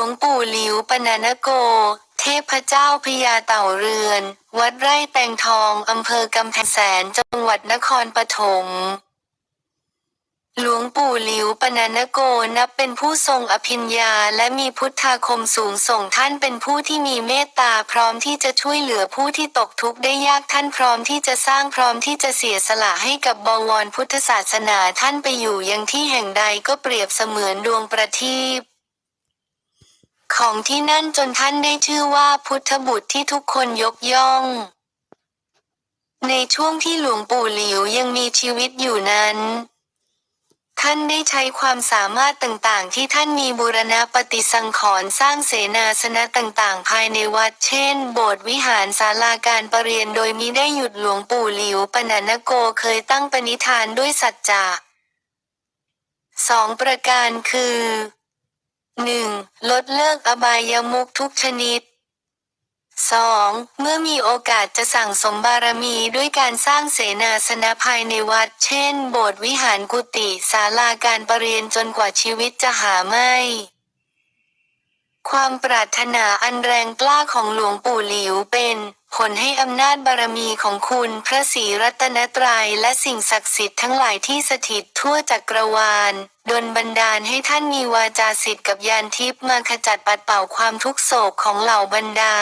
วงปู่หลิวปนานโก เทพเจ้าพญาเต่าเรือน วัดไร่แตงทองอำเภอกำแพงแสนจังหวัดนครปฐมหลวงปู่หลิวปนานโกนับเป็นผู้ทรงอภิญญาและมีพุทธาคมสูงส่งท่านเป็นผู้ที่มีเมตตาพร้อมที่จะช่วยเหลือผู้ที่ตกทุกข์ได้ยากท่านพร้อมที่จะสร้างพร้อมที่จะเสียสละให้กับบวรพุทธศาสนาท่านไปอยู่ยังที่แห่งใดก็เปรียบเสมือนดวงประทีป ของที่นั่นจนท่านได้ชื่อว่าพุทธบุตรที่ทุกคนยกย่อง ในช่วงที่หลวงปู่หลิวยังมีชีวิตอยู่นั้น ท่านได้ใช้ความสามารถต่างๆ ที่ท่านมีบูรณะปฏิสังขรณ์สร้างเสนาสนะต่างๆ ภายในวัด เช่น โบสถ์วิหารศาลาการประเรียนโดยมิได้หยุดหลวงปู่หลิวปนานโกเคยตั้งปณิธานด้วยสัจจะสองประการคือ 1. ลดเลิกอบายามุขทุกชนิด 2. เมื่อมีโอกาสจะสั่งสมบารมีด้วยการสร้างเสนาสนะภายในวัด เช่น โบสถ์วิหารกุฏิศาลาการประเรียนจนกว่าชีวิตจะหาไม่ ความปรารถนาอันแรงกล้าของหลวงปู่หลิวเป็น ผลให้อำนาจบารมีของคุณพระศรีรัตนตรัยและสิ่งศักดิ์สิทธิ์ทั้งหลายที่สถิตทั่วจักรวาลดลบันดาลให้ท่านมีวาจาสิทธิ์กับยานทิพย์มาขจัดปัดเป่าความทุกโศกของเหล่าบรรดา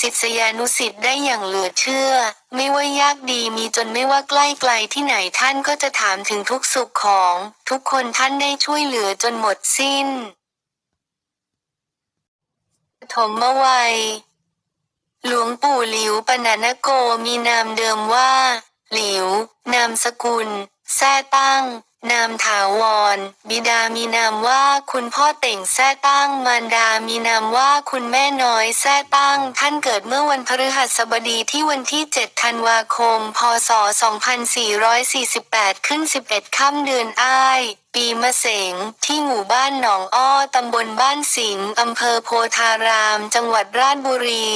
ศิษยานุสิทธิ์ได้อย่างเหลือเชื่อ ไม่ว่ายากดีมีจนไม่ว่าใกล้ไกลที่ไหนท่านก็จะถามถึงทุกสุขของ ทุกคนท่านได้ช่วยเหลือจนหมดสิ้นปฐมวัย หลวงปู่หลิวปนานโกมีนามเดิมว่า หลิว นามสกุลแซ่ตั้ง นามถาวร บิดามีนามว่าคุณพ่อเต่งแซ่ตั้ง มารดามีนามว่าคุณแม่น้อยแซ่ตั้ง ท่านเกิดเมื่อวันพฤหัสบดีที่วันที่ 7 ธันวาคม พศ 2448 ขึ้น 11 ค่ำเดือนอ้ายปีมะเสงที่หมู่บ้านหนองอ้อ ตำบลบ้านสิงห์อำเภอโพธาราม จังหวัดราชบุรี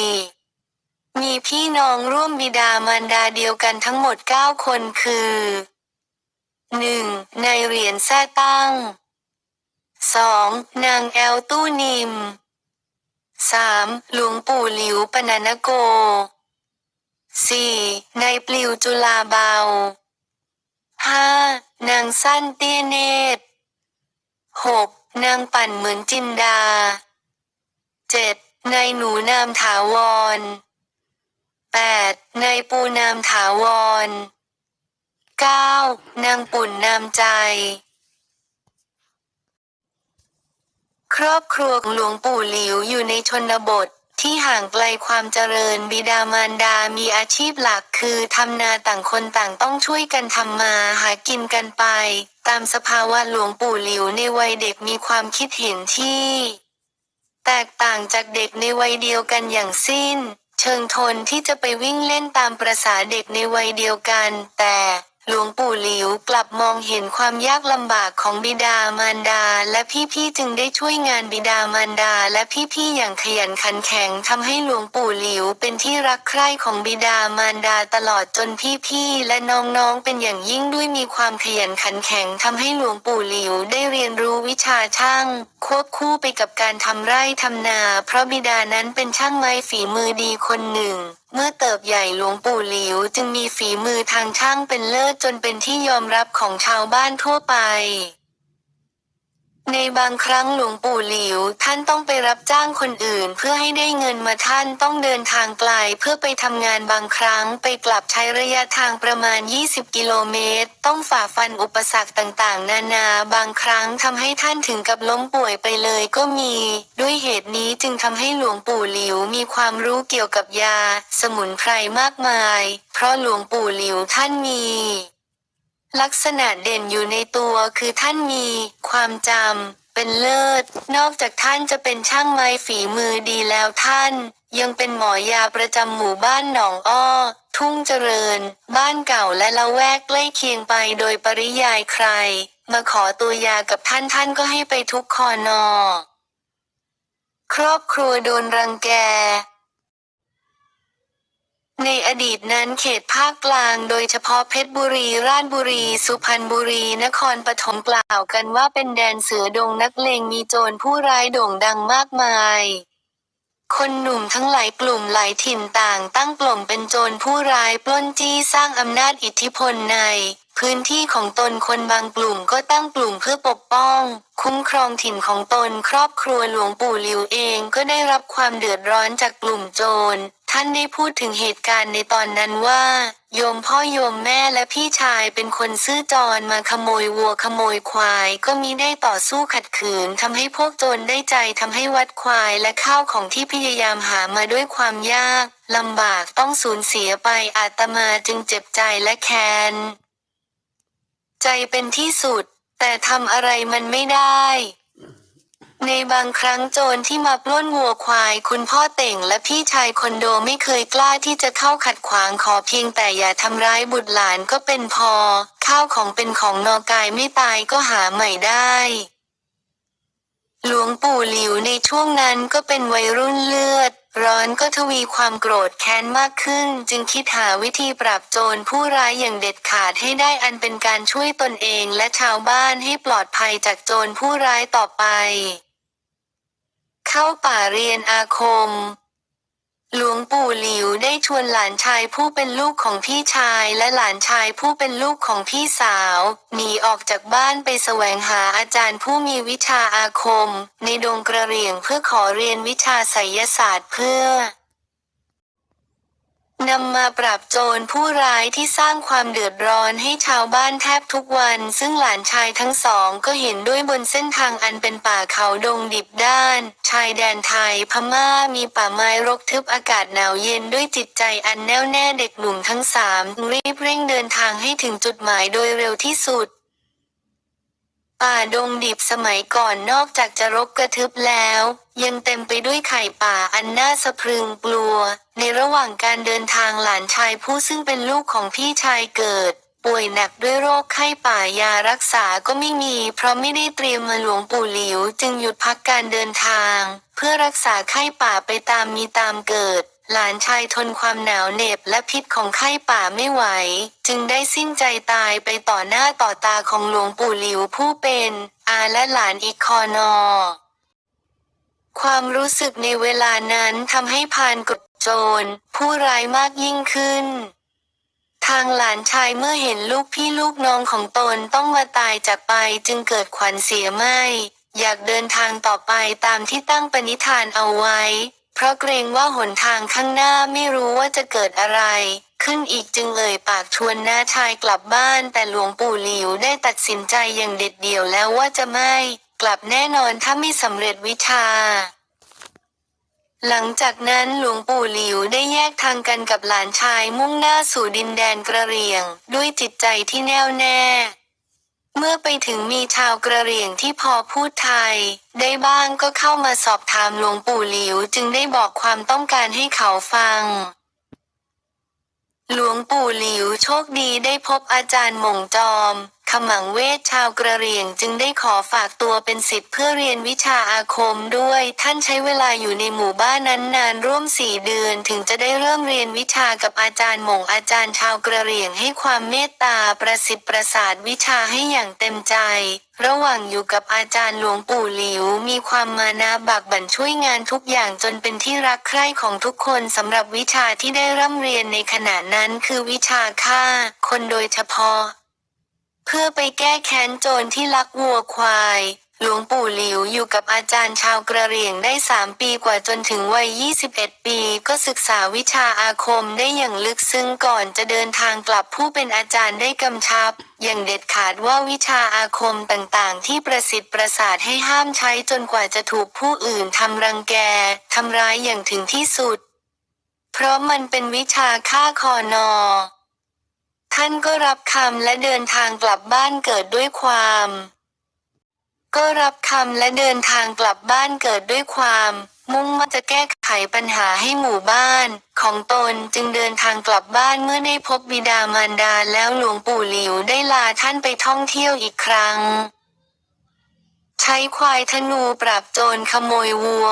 มีพี่น้องร่วมบิดามารดาเดียวกันทั้งหมด 9 คนคือ 1. นายเหรียญแซ่ตั้ง 2. นางแอลตู้นิม 3. หลวงปู่หลิวปนานโก 4. นายปลิวจุลาเบา 5. นางสั้นเตี้ยเนตร 6. นางปั่นเหมือนจินดา 7. นายหนูนามถาวร 8. นายปูนามถาวร 9. นางปุ่นนามใจ ครอบครัวของหลวงปู่หลิวอยู่ในชนบทที่ห่างไกลความเจริญบิดามารดามีอาชีพหลักคือทำนาต่างคนต่างต้องช่วยกันทำมาหากินกันไป ตามสภาวะหลวงปู่หลิวในวัยเด็กมีความคิดเห็นที่ แตกต่างจากเด็กในวัยเดียวกันอย่างสิ้น เชิงทนที่จะไปวิ่งเล่นตามประษาเด็กในวัยเดียวกัน แต่ หลวงปู่หลิวกลับมองเห็นความยากลำบากของบิดามารดา และพี่ๆจึงได้ช่วยงานบิดามารดา และพี่ๆอย่างขยันขันแข็งทำให้หลวงปู่หลิวเป็นที่รักใคร่ของบิดามารดาตลอดจนพี่ๆและน้องๆเป็นอย่างยิ่งด้วยมีความขยันขันแข็งทำให้หลวงปู่หลิวได้เรียนรู้วิชาช่าง ควบคู่ไปกับการทำไร่ทำนา เพราะบิดานั้นเป็นช่างไม้ฝีมือดีคนหนึ่ง เมื่อเติบใหญ่หลวงปู่หลิวจึงมีฝีมือทางช่างเป็นเลิศจนเป็นที่ยอมรับของชาวบ้านทั่วไป ในบางครั้งหลวงปู่หลิว ท่านต้องไปรับจ้างคนอื่น เพื่อให้ได้เงินมาท่านต้องเดินทางไกลเพื่อไปทำงานบางครั้ง ไปกลับใช้ระยะทางประมาณ 20 กิโลเมตร ต้องฝ่าฟันอุปสรรคต่างๆ นานาบางครั้งทำให้ท่านถึงกับล้มป่วยไปเลยก็มี ด้วยเหตุนี้จึงทำให้หลวงปู่หลิวมีความรู้เกี่ยวกับยา สมุนไพรมากมาย เพราะหลวงปู่หลิวท่านมี ลักษณะเด่นอยู่ในตัวคือท่านมีความจำเป็นเลิศ นอกจากท่านจะเป็นช่างไม้ฝีมือดีแล้วท่าน ยังเป็นหมอยาประจำหมู่บ้านหนองอ้อ ทุ่งเจริญ บ้านเก่าและละแวกใกล้เคียงไปโดยปริยายใคร มาขอตัวยากับท่านท่านก็ให้ไปทุกคอนอ ครอบครัวโดนรังแก ในอดีตนั้นเขตภาคกลางโดยเฉพาะเพชรบุรี ราชบุรี สุพรรณบุรี นครปฐมกล่าวกันว่าเป็นแดนเสือดงนักเลงมีโจรผู้ร้ายโด่งดังมากมาย คนหนุ่มทั้งหลายกลุ่มหลายถิ่นต่างตั้งกลุ่มเป็นโจรผู้ร้ายปล้นจี้สร้างอำนาจอิทธิพลใน พื้นที่ของตนคนบางกลุ่มก็ตั้งกลุ่มเพื่อปกป้อง คุ้มครองถิ่นของตนครอบครัวหลวงปู่หลิวเองก็ได้รับความเดือดร้อนจากกลุ่มโจร ท่านได้พูดถึงเหตุการณ์ในตอนนั้นว่า โยมพ่อโยมแม่และพี่ชายเป็นคนซื่อจรมาขโมยวัวขโมยควาย ก็มิได้ต่อสู้ขัดขืนทำให้พวกโจรได้ใจทำให้วัดควายและข้าวของที่พยายามหามาด้วยความยากลำบากต้องสูญเสียไปอาตมาจึงเจ็บใจและแค้น ใจเป็นที่สุด แต่ทำอะไรมันไม่ได้ ในบางครั้งโจรที่มาปล้นวัวควาย คุณพ่อเต่งและพี่ชายคอนโดไม่เคยกล้าที่จะเข้าขัดขวางขอเพียงแต่อย่าทำร้ายบุตรหลานก็เป็นพอ ข้าวของเป็นของนอกายไม่ตายก็หาใหม่ได้หลวงปู่หลิวในช่วงนั้นก็เป็นวัยรุ่นเลือด ร้อนก็ทวีความโกรธแค้นมากขึ้น จึงคิดหาวิธีปราบโจรผู้ร้ายอย่างเด็ดขาดให้ได้อันเป็นการช่วยตนเองและชาวบ้านให้ปลอดภัยจากโจรผู้ร้ายต่อไป เข้าป่าเรียนอาคม หลวงปู่หลิวได้ชวนหลานชายผู้เป็นลูกของพี่ชายและหลานชายผู้เป็นลูกของพี่สาวหนีออกจากบ้านไปแสวงหาอาจารย์ผู้มีวิชาอาคม ในดงกระเรียงเพื่อขอเรียนวิชาไสยศาสตร์เพื่อ นำมาปราบโจรผู้ร้ายที่สร้างความเดือดร้อนให้ชาวบ้านแทบทุกวัน ซึ่งหลานชายทั้งสองก็เห็นด้วยบนเส้นทางอันเป็นป่าเขาดงดิบด้าน ชายแดนไทยพม่ามีป่าไม้รกทึบอากาศหนาวเย็นด้วยจิตใจอันแน่วแน่เด็กหนุ่มทั้งสามรีบเร่งเดินทางให้ถึงจุดหมายโดยเร็วที่สุด ป่าดงดิบสมัยก่อนนอกจากจะรกกระทึบแล้ว ยังเต็มไปด้วยไข่ป่าอันน่าสะพรึงกลัว ในระหว่างการเดินทางหลานชายผู้ซึ่งเป็นลูกของพี่ชายเกิด ป่วยหนักด้วยโรคไข้ป่ายารักษาก็ไม่มี เพราะไม่ได้เตรียมมาหลวงปู่หลิว จึงหยุดพักการเดินทาง เพื่อรักษาไข้ป่าไปตามมีตามเกิด หลานชายทนความหนาวเหน็บและพิษของไข้ป่าไม่ไหว จึงได้สิ้นใจตายไปต่อหน้าต่อตาของหลวงปู่หลิวผู้เป็น อาและหลานอีกคอนอ ความรู้สึกในเวลานั้นทำให้พานกดโจร ผู้ร้ายมากยิ่งขึ้น ทางหลานชายเมื่อเห็นลูกพี่ลูกน้องของตนต้องมาตายจากไปจึงเกิดขวัญเสียไม่ อยากเดินทางต่อไปตามที่ตั้งปณิธานเอาไว้ เพราะเกรงว่าหนทางข้างหน้าไม่รู้ว่าจะเกิดอะไร ขึ้นอีกจึงเอ่ยปากชวนน้าชายกลับบ้านแต่หลวงปู่หลิวได้ตัดสินใจอย่างเด็ดเดี่ยวแล้วว่าจะไม่ กลับแน่นอนถ้าไม่สำเร็จวิชาหลังจากนั้นหลวงปู่หลิวได้แยกทางกันกับหลานชายมุ่งหน้าสู่ดินแดนกระเรียง ด้วยจิตใจที่แน่วแน่ เมื่อไปถึงมีชาวกระเหรี่ยงที่พอพูดไทย ได้บ้างก็เข้ามาสอบถามหลวงปู่หลิวจึงได้บอกความต้องการให้เขาฟัง หลวงปู่หลิวโชคดีได้พบอาจารย์หม่งจอม ขมังเวทชาวกระเหรี่ยงจึงได้ขอฝากตัวเป็นศิษย์เพื่อเรียนวิชาอาคมด้วย ท่านใช้เวลาอยู่ในหมู่บ้านนั้นนานร่วมสี่เดือนถึงจะได้เริ่มเรียนวิชากับอาจารย์หม่งอาจารย์ชาวกระเหรี่ยงให้ความเมตตาประสิทธิ์ประสาทวิชาให้อย่างเต็มใจ ระหว่างอยู่กับอาจารย์หลวงปู่หลิว มีความมานะบักบั่นช่วยงานทุกอย่างจนเป็นที่รักใคร่ของทุกคนสำหรับวิชาที่ได้ร่ำเรียนในขณะนั้นคือวิชาฆ่า คนโดยเฉพาะ เพื่อไปแก้แค้นโจรที่ลักวัวควาย หลวงปู่หลิวอยู่กับอาจารย์ชาวกระเหรี่ยงได้สามปีกว่าจนถึงวัย 21 ปี ก็ศึกษาวิชาอาคมได้อย่างลึกซึ้งก่อนจะเดินทางกลับผู้เป็นอาจารย์ได้กำชับ อย่างเด็ดขาดว่าวิชาอาคมต่างๆ ที่ประสิทธิ์ประสาทให้ห้ามใช้จนกว่าจะถูกผู้อื่นทำรังแกทำร้ายอย่างถึงที่สุด เพราะมันเป็นวิชาฆ่าคอนอ ท่านก็รับคำและเดินทางกลับบ้านเกิดด้วยความ ก็รับคำและเดินทางกลับบ้านเกิดด้วยความ มุ่งมั่นจะแก้ไขปัญหาให้หมู่บ้าน ของตนจึงเดินทางกลับบ้านเมื่อได้พบบิดามารดาแล้วหลวงปู่หลิวได้ลาท่านไปท่องเที่ยวอีกครั้ง ใช้ควายธนูปราบโจรขโมยวัว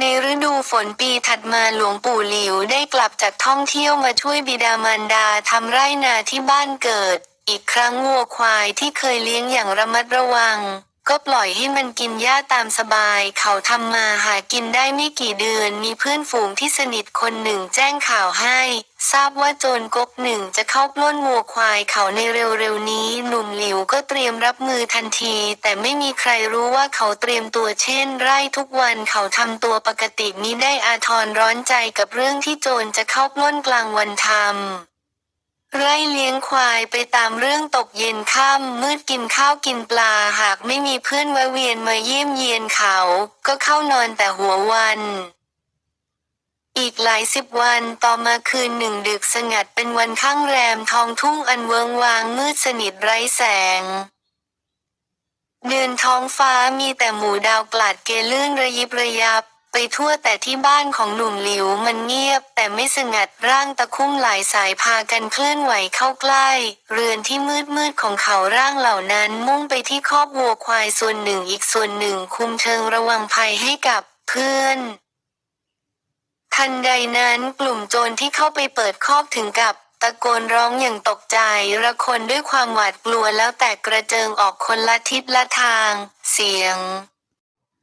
ในฤดูฝนปีถัดมาหลวงปู่หลิวได้กลับจากท่องเที่ยวมาช่วยบิดามารดาทำไร่นาที่บ้านเกิด อีกครั้งวัวควายที่เคยเลี้ยงอย่างระมัดระวัง ก็ปล่อยให้มันกินหญ้าตามสบาย เขาทำมาหากินได้ไม่กี่เดือนมีเพื่อนฝูงที่สนิทคนหนึ่งแจ้งข่าวให้ ทราบว่าโจรก๊กหนึ่งจะเข้าปล้นวัวควายเขาในเร็วๆนี้ หนุ่มหลิวก็เตรียมรับมือทันที แต่ไม่มีใครรู้ว่าเขาเตรียมตัวเช่น ไร่ทุกวันเขาทำตัวปกติมิได้อาทรร้อนใจกับเรื่องที่โจรจะเข้าปล้นกลางวันทำไร่เลี้ยงควายไปตามเรื่องตกเย็นค่ำมืดกินข้าวกินปลาหากไม่มีเพื่อนแวะเวียนมาเยี่ยมเยียนเขา ก็เข้านอนแต่หัววัน อีกหลายสิบวันต่อมาคืนหนึ่งดึกสงัดเป็นวันข้างแรมทองทุ่งอันเวิงวางมืดสนิทไร้แสง เดือนท้องฟ้ามีแต่หมู่ดาวกลาดเกลื่อนระยิบระยับ ไปทั่วแต่ที่บ้านของหนุ่มหลิวมันเงียบ แต่ไม่สงัดร่างตะคุ่มหลายสายพากันเคลื่อนไหวเข้าใกล้ เรือนที่มืดมืดของเขาร่างเหล่านั้นมุ่งไปที่คอกวัวควายส่วนหนึ่งอีกส่วนหนึ่งคุมเชิงระวังภัยให้กับเพื่อน ทันใดนั้นกลุ่มโจรที่เข้าไปเปิดคอกถึงกับตะโกนร้องอย่างตกใจระคนด้วยความหวาดกลัวแล้วแตกกระเจิงออกคนละทิศละทาง เสียง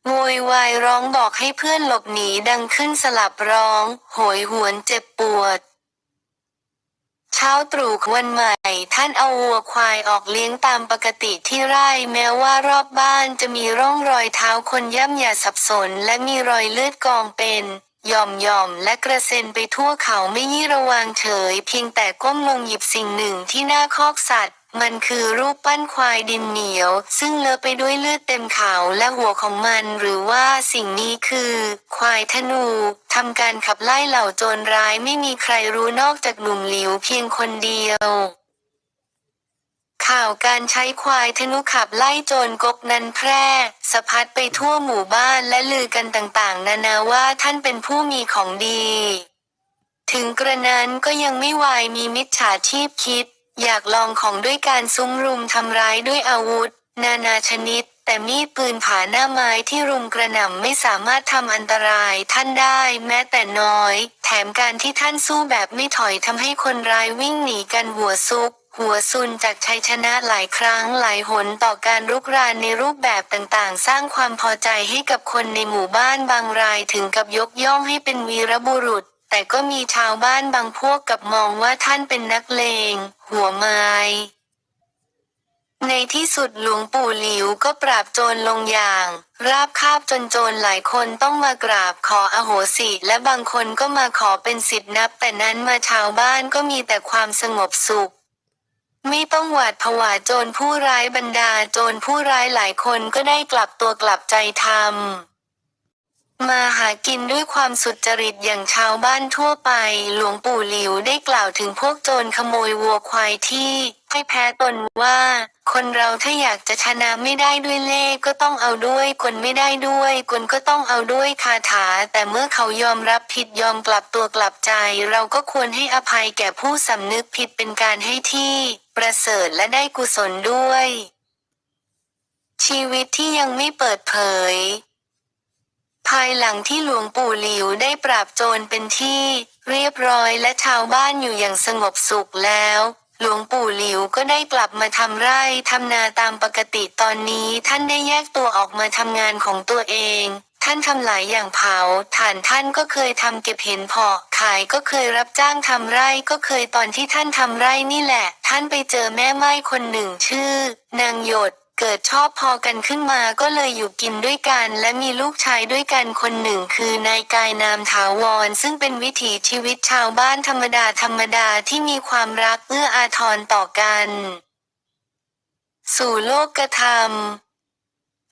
โวยวายร้องบอกให้เพื่อนหลบหนีดังขึ้นสลับร้อง โหยหวนเจ็บปวด เช้าตรู่วันใหม่ ท่านเอาวัวควายออกเลี้ยงตามปกติที่ไร่แม้ว่ารอบบ้านจะมีร่องรอยเท้าคนย่ำหยาสับสนและมีรอยเลือดกองเป็น ย่อมย่อมๆและกระเซ็นไปทั่วเขาไม่ยี่ระวางเฉย เพียงแต่ก้มลงหยิบสิ่งหนึ่งที่หน้าคอกสัตว์ มันคือรูปปั้นควายดินเหนียว ซึ่งเลอะไปด้วยเลือดเต็มเขาและหัวของมัน หรือว่าสิ่งนี้คือ ควายธนูทำการขับไล่เหล่าโจรร้ายไม่มีใครรู้นอกจากหนุ่มหลิวเพียงคนเดียว ข่าวการใช้ควายธนุขับไล่โจรกกนั้นแพร่สะพัดไปทั่วหมู่บ้านและลือกันต่างๆ นานาว่าท่านเป็นผู้มีของดี ถึงกระนั้นก็ยังไม่วายมีมิจฉาชีพคิด อยากลองของด้วยการซุ้มรุมทำร้ายด้วยอาวุธ นานาชนิด แต่มีดปืนผาหน้าไม้ที่รุมกระหน่ำไม่สามารถทำอันตรายท่านได้แม้แต่น้อย แถมการที่ท่านสู้แบบไม่ถอยทำให้คนร้ายวิ่งหนีกันหัวซุก หัวซุนจากชัยชนะหลายครั้งหลายหนต่อการรุกรานในรูปแบบต่างๆ สร้างความพอใจให้กับคนในหมู่บ้านบางรายถึงกับยกย่องให้เป็นวีรบุรุษ แต่ก็มีชาวบ้านบางพวกกับมองว่าท่านเป็นนักเลง หัวไม้ในที่สุดหลวงปู่หลิวก็ปราบโจรลงอย่าง ราบคาบจนโจรหลายคนต้องมากราบขออโหสิ และบางคนก็มาขอเป็นสิทธินับ แต่นั้นมาชาวบ้านก็มีแต่ความสงบสุข ไม่ต้องหวาดผวาโจรผู้ร้ายบรรดาโจรผู้ร้ายหลายคนก็ได้กลับตัวกลับใจทำมาหากินด้วยความสุจริตอย่างชาวบ้านทั่วไป หลวงปู่หลิวได้กล่าวถึงพวกโจรขโมยวัวควายที่ให้แพ้ตนว่า คนเราถ้าอยากจะชนะไม่ได้ด้วยเล่ก็ต้องเอาด้วยกลไม่ได้ด้วยกลก็ต้องเอาด้วยคาถา แต่เมื่อเขายอมรับผิดยอมกลับตัวกลับใจ เราก็ควรให้อภัยแก่ผู้สำนึกผิดเป็นการให้ที่ ประเสริฐและได้กุศลด้วย ชีวิตที่ยังไม่เปิดเผย ภายหลังที่หลวงปู่หลิวได้ปราบโจรเป็นที่เรียบร้อยและชาวบ้านอยู่อย่างสงบสุขแล้วหลวงปู่หลิวก็ได้กลับมาทำไร่ทำนาตามปกติตอนนี้ท่านได้แยกตัวออกมาทำงานของตัวเอง ท่านทำหลายอย่างเผาฐานท่านก็เคยทำเก็บเห็นพาะขายก็เคยรับจ้างทำไร่ก็เคยตอนที่ท่านทำไร่นี่แหละ ท่านไปเจอแม่ไม้คนหนึ่งชื่อ นางหยดเกิดชอบพอกันขึ้นมาก็เลยอยู่กินด้วยกัน และมีลูกชายด้วยกันคนหนึ่งคือนายกายนามถาวร ซึ่งเป็นวิถีชีวิตชาวบ้านธรรมดาธรรมดาที่มีความรักเอื้ออาทรต่อกัน สู่โลกธรรม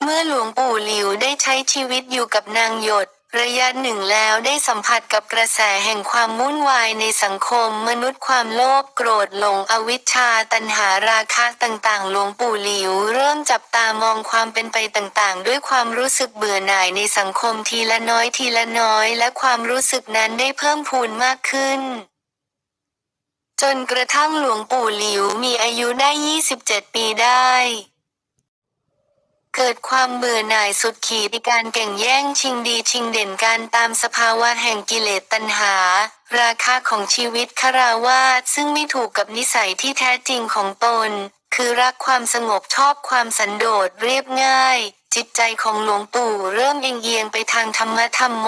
เมื่อหลวงปู่หลิวได้ใช้ชีวิตอยู่กับนางหยด ระยะหนึ่งแล้วได้สัมผัสกับกระแสแห่งความวุ่นวายในสังคมมนุษย์ความโลภโกรธหลงอวิชชาตัณหาราคะต่างๆ หลวงปู่หลิวเริ่มจับตามองความเป็นไปต่างๆ ด้วยความรู้สึกเบื่อหน่ายในสังคมทีละน้อยทีละน้อย และความรู้สึกนั้นได้เพิ่มพูนมากขึ้นจนกระทั่งหลวงปู่หลิวมีอายุได้ 27 ปีได้ เกิดความเบื่อหน่ายสุดขีดในการแข่งแย่งชิงดีชิงเด่นการตามสภาวะแห่งกิเลสตัณหา ราคาของชีวิตคาราวาสซึ่งไม่ถูกกับนิสัยที่แท้จริงของตน คือรักความสงบชอบความสันโดษเรียบง่ายจิตใจของหลวงปู่เริ่มเอียงเอียงไปทางธรรมธรรมโม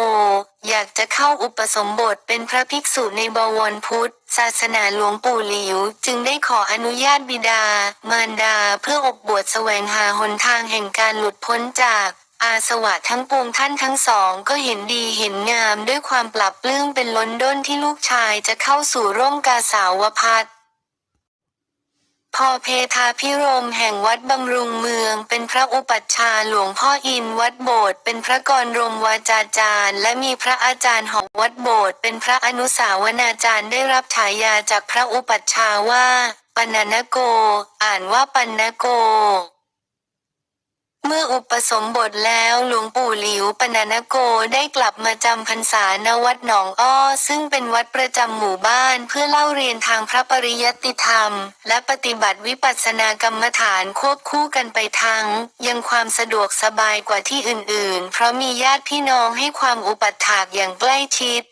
อยากจะเข้าอุปสมบทเป็นพระภิกษุในบวรพุทธ ศาสนาหลวงปู่หลิว จึงได้ขออนุญาตบิดา มารดาเพื่ออบบวชแสวงหาหนทางแห่งการหลุดพ้นจาก อาสวะทั้งปวงท่านทั้งสองก็เห็นดีเห็นงามด้วยความปรับปลื้มเป็นล้นด้นที่ลูกชายจะเข้าสู่ร่มกาสาวพัฒ พอเพทาพิรมแห่งวัดบำรุงเมือง เป็นพระอุปัชฌาย์หลวงพ่ออินวัดโบสถ์เป็นพระกรรมวาจาจารย์ และมีพระอาจารย์หองวัดโบสถ์เป็นพระอนุสาวนาจารย์ได้รับฉายาจากพระอุปัชฌาย์ว่า ปันนโก อ่านว่าปันนโก เมื่ออุปสมบทแล้วหลวงปู่หลิวปนานโกได้กลับมาจำพรรษาณวัดหนองอ้อ ซึ่งเป็นวัดประจำหมู่บ้านเพื่อเล่าเรียนทางพระปริยัติธรรม และปฏิบัติวิปัสสนากรรมฐานควบคู่กันไปทั้งยังความสะดวกสบายกว่าที่อื่นๆ เพราะมีญาติพี่น้องให้ความอุปัฏฐากอย่างใกล้ชิด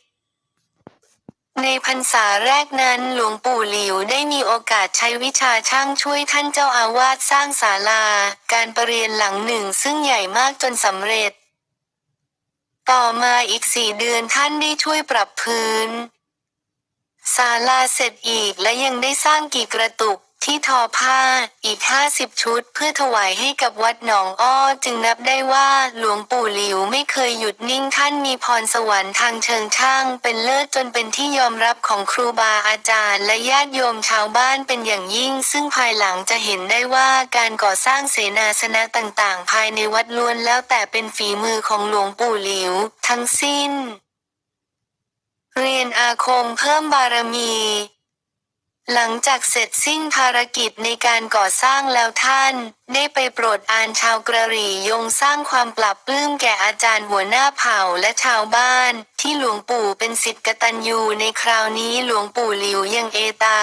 ในพรรษาแรกนั้นหลวงปู่หลิวได้มีโอกาสใช้วิชาช่างช่วยท่านเจ้าอาวาสสร้างศาลา การประเรียนหลังหนึ่งซึ่งใหญ่มากจนสำเร็จ ต่อมาอีกสี่เดือนท่านได้ช่วยปรับพื้นศาลาเสร็จอีกและยังได้สร้างกี่กระตุก ที่ทอผ้าอีกห้าสิบชุด เพื่อถวายให้กับวัดหนองอ้อจึงนับได้ว่าหลวงปู่หลิวไม่เคยหยุดนิ่งท่านมีพรสวรรค์ทางเชิงช่าง เป็นเลิศจนเป็นที่ยอมรับของครูบาอาจารย์ และญาติโยมชาวบ้านเป็นอย่างยิ่ง ซึ่งภายหลังจะเห็นได้ว่าการก่อสร้างเสนาสนะต่างๆ ภายในวัดล้วนแล้วแต่เป็นฝีมือของหลวงปู่หลิว ทั้งสิ้น เรียนอาคมเพิ่มบารมี หลังจากเสร็จสิ้นภารกิจในการก่อสร้างแล้วท่าน ได้ไปโปรดอานชาวกระหรี่ยงสร้างความปรับปลื้มแก่อาจารย์หัวหน้าเผ่าและชาวบ้าน ที่หลวงปู่เป็นสิทธิกตัญญูในคราวนี้หลวงปู่หลิวยังเอตา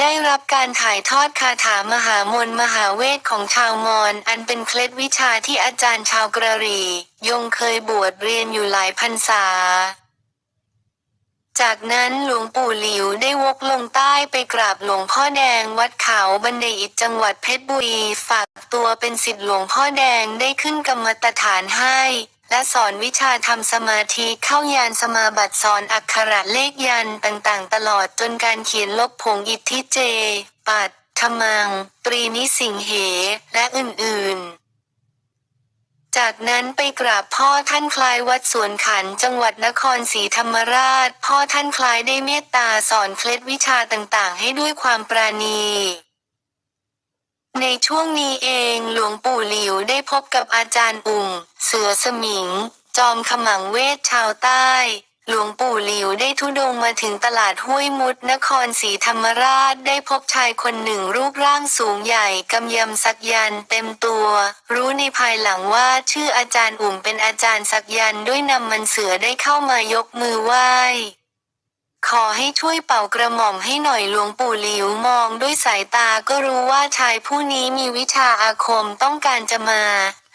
ได้รับการถ่ายทอดคาถามหามนมหาเวทของชาวมอญอันเป็นเคล็ดวิชาที่อาจารย์ชาวกระหรี่ยงเคยบวชเรียนอยู่หลายพรรษา จากนั้นหลวงปู่หลิวได้วกลงใต้ไปกราบหลวงพ่อแดงวัดเขาบันไดอิฐจังหวัดเพชรบุรีฝากตัวเป็นศิษย์หลวงพ่อแดงได้ขึ้นกรรมตฐานให้ และสอนวิชาทำสมาธิเข้ายานสมาบัติสอนอักขระเลขยันต่างๆ ตลอดจนการเขียนลบผงอิทธิเจ ปัดธมัง ตรีนิสิงเห และอื่นๆ จากนั้นไปกราบพ่อท่านคลายวัดสวนขันจังหวัดนครศรีธรรมราช พ่อท่านคลายได้เมตตาสอนเคล็ดวิชาต่างๆ ให้ด้วยความปราณีในช่วงนี้เองหลวงปู่หลิวได้พบกับอาจารย์อุ่ง เสือสมิง จอมขมังเวทชาวใต้ หลวงปู่หลิวได้ทุดงมาถึงตลาดห้วยมุดนครศรีธรรมราชได้พบชายคนหนึ่งรูปร่างสูงใหญ่กำยำสักยันเต็มตัว รู้ในภายหลังว่าชื่ออาจารย์อุ่มเป็นอาจารย์สักยันด้วยนำมันเสือได้เข้ามายกมือไหว้ขอให้ช่วยเป่ากระหม่อมให้หน่อยหลวงปู่หลิวมองด้วยสายตาก็รู้ว่าชายผู้นี้มีวิชาอาคมต้องการจะมา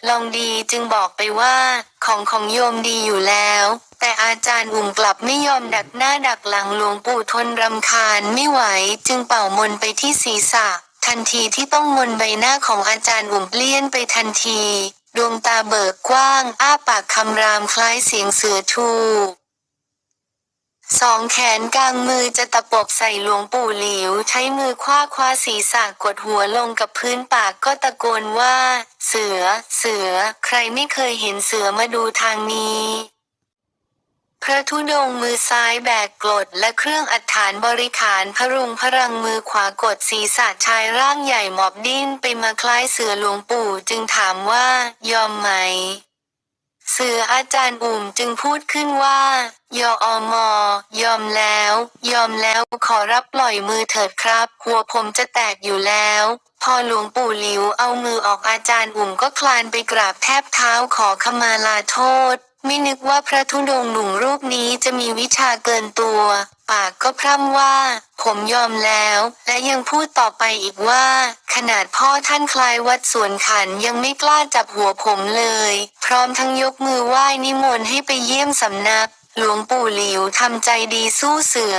ลองดีจึงบอกไปว่า ของของโยมดีอยู่แล้ว แต่อาจารย์อุ่มกลับไม่ยอมดักหน้าดักหลังหลวงปู่ทนรำคาญไม่ไหว จึงเป่ามนไปที่ศีรษะ ทันทีที่ต้องมนใบหน้าของอาจารย์อุ่มเปลี่ยนไปทันที ดวงตาเบิกกว้าง อ้าปากคำรามคล้ายเสียงเสือทูสองแขนกลางมือจะตะปบใส่หลวงปู่หลิว ใช้มือคว้าคว้าศีรษะกดหัวลงกับพื้นปากก็ตะโกนว่า เสือ เสือ ใครไม่เคยเห็นเสือมาดูทางนี้ พระธุดงมือซ้ายแบกกรดและเครื่องอัฐานบริขารพรุงพรังมือขวากดศีรษะชายร่างใหญ่หมอบดิ้นไปมาคล้ายเสือหลวงปู่จึงถามว่ายอมไหม เสืออาจารย์อุ่มจึงพูดขึ้นว่า ยออมยอมแล้ว ยอมแล้วขอรับปล่อยมือเถิดครับ หัวผมจะแตกอยู่แล้ว พอหลวงปู่หลิวเอามือออกอาจารย์อุ่มก็คลานไปกราบแทบเท้าขอขมาลาโทษ ไม่นึกว่าพระธุดงหนุ่มรูปนี้จะมีวิชาเกินตัว ปากก็พร่ำว่า ผมยอมแล้ว และยังพูดต่อไปอีกว่า ขนาดพ่อท่านคลายวัดสวนขันยังไม่กล้าจับหัวผมเลย พร้อมทั้งยกมือไหว้นิมนต์ให้ไปเยี่ยมสำนัก หลวงปู่หลิวทำใจดีสู้เสือ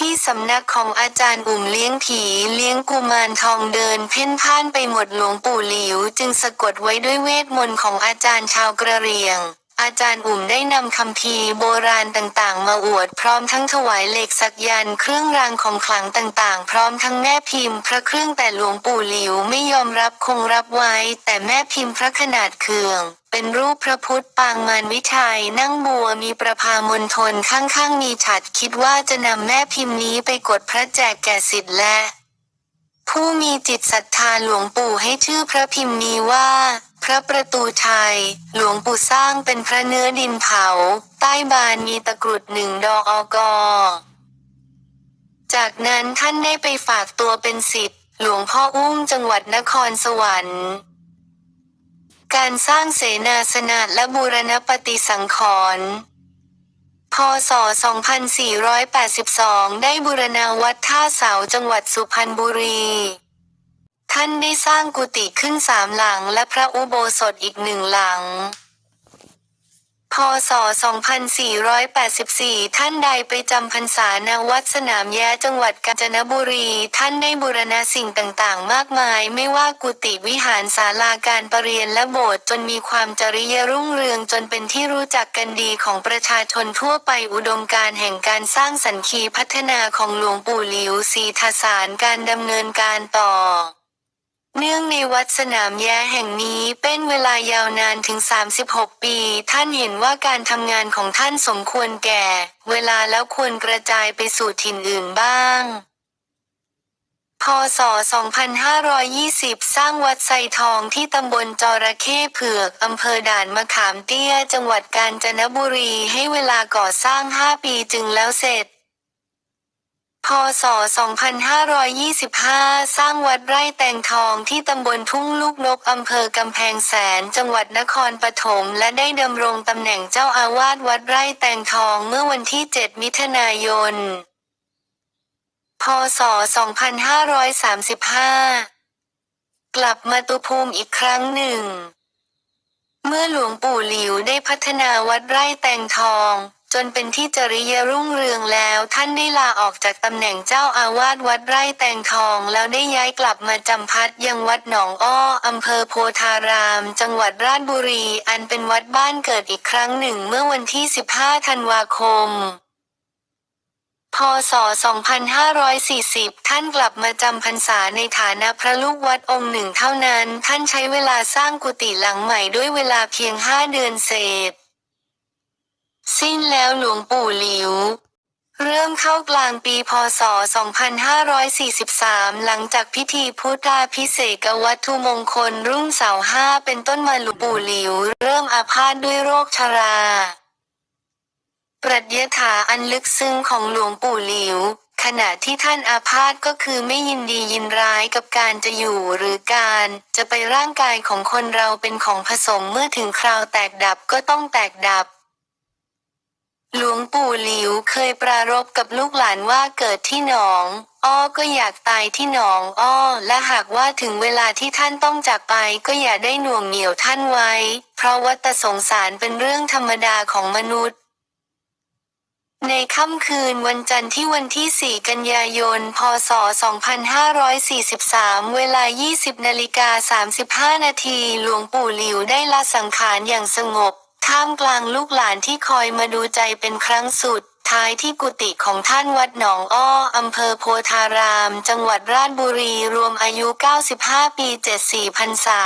ที่สำนักของอาจารย์อุ่มเลี้ยงผีเลี้ยงกุมารทองเดินเพ่นพ่านไปหมดหลวงปู่หลิว จึงสะกดไว้ด้วยเวทมนต์ของอาจารย์ชาวกระเรียง อาจารย์อุ่มได้นำคำพีโบราณต่างๆ มาอวดพร้อมทั้งถวายเหล็กสักยันเครื่องรางของขลังต่างๆ พร้อมทั้งแม่พิมพ์พระเครื่องแต่หลวงปู่หลิวไม่ยอมรับคงรับไว้ แต่แม่พิมพ์พระขนาดเคือง เป็นรูปพระพุทธปางมารวิชัย นั่งบัวมีประพามณฑลข้างๆมีฉัดคิดว่าจะนำแม่พิมพ์นี้ไปกดพระแจกแก่สิทธิ์และ ผู้มีจิตศรัทธาหลวงปู่ให้ชื่อพระพิมพ์นี้ว่า พระประตูชัย หลวงปู่สร้างเป็นพระเนื้อดินเผา ใต้บานมีตะกรุดหนึ่งดอกอกอจากนั้นท่านได้ไปฝากตัวเป็นศิษย์หลวงพ่ออุ้มจังหวัดนครสวรรค์ การสร้างเสนาสนะและบูรณปฏิสังขรณ์พศ 2482 ได้บูรณาวัดท่าเสาจังหวัดสุพรรณบุรี ท่านได้สร้างกุฏิขึ้นสามหลังและพระอุโบสถอีกหนึ่งหลัง พศ 2484 ท่านใดไปจำพรรษาณวัดสนามแย้จังหวัดกาญจนบุรี ท่านได้บูรณะสิ่งต่างๆ มากมาย ไม่ว่ากุฏิวิหารศาลาการประเรียนและโบสถ์จนมีความจริยรุ่งเรืองจนเป็นที่รู้จักกันดีของประชาชนทั่วไปอุดมการแห่งการสร้างสันคีพัฒนาของหลวงปู่หลิวสีทสารการดำเนินการต่อ เนื่องในวัดสนามแย้แห่งนี้เป็นเวลายาวนานถึง 36 ปี ท่านเห็นว่าการทำงานของท่านสมควรแก่ เวลาแล้วควรกระจายไปสู่ถิ่นอื่นบ้าง พศ 2520 สร้างวัดไซทองที่ตำบลจระเข้เผือกอำเภอด่านมะขามเตี้ย จังหวัดกาญจนบุรีให้เวลาก่อสร้าง 5 ปีจึงแล้วเสร็จ พศ 2525 สร้างวัดไร่แตงทองที่ตำบลทุ่งลูกนกอำเภอกำแพงแสนจังหวัดนครปฐมและได้ดำรงตำแหน่งเจ้าอาวาสวัดไร่แตงทองเมื่อวันที่ 7 มิถุนายน พศ 2535 กลับมาตุภูมิอีกครั้งหนึ่ง เมื่อหลวงปู่หลิวได้พัฒนาวัดไร่แตงทอง จนเป็นที่จริยรุ่งเรืองแล้วท่านได้ลาออกจากตำแหน่งเจ้าอาวาสวัดไร่แตงทอง แล้วได้ย้ายกลับมาจำพัดยังวัดหนองอ้ออำเภอโพธาราม จังหวัดราชบุรี อันเป็นวัดบ้านเกิดอีกครั้งหนึ่งเมื่อวันที่ 15 ธันวาคมพศ 2540 ท่านกลับมาจำพรรษาในฐานะพระลูกวัดองค์หนึ่งเท่านั้น ท่านใช้เวลาสร้างกุฏิหลังใหม่ด้วยเวลาเพียงห้าเดือนเศษ สิ้นแล้วหลวงปู่หลิว เริ่มเข้ากลางปีพศ 2543 หลังจากพิธีพุทธาพิเศษกวัตถุมงคลรุ่งเสาห้าเป็นต้นมาหลวงปู่หลิว เริ่มอาพาธด้วยโรคชราปรัชญาถาอันลึกซึ้งของหลวงปู่หลิว ขณะที่ท่านอาพาธก็คือไม่ยินดียินร้ายกับการจะอยู่หรือการจะไปร่างกายของคนเราเป็นของผสมเมื่อถึงคราวแตกดับก็ต้องแตกดับ หลวงปู่หลิวเคยปรารบกับลูกหลานว่าเกิดที่หนอง อ้อก็อยากตายที่หนอง อ้อ และหากว่าถึงเวลาที่ท่านต้องจากไปก็อย่าได้หน่วงเหนี่ยวท่านไว้ เพราะวัฏสงสารเป็นเรื่องธรรมดาของมนุษย์ในค่ำคืนวันจันทร์ที่วันที่ 4 กันยายน พศ 2543 เวลา 20นาฬิกา35 นาที หลวงปู่หลิวได้ละสังขารอย่างสงบ ท่ามกลางลูกหลานที่คอยมาดูใจเป็นครั้งสุด ท้ายที่กุฏิของท่านวัดหนองอ้ออำเภอโพธาราม จังหวัดราชบุรีรวมอายุ 95 ปี 74พรรษา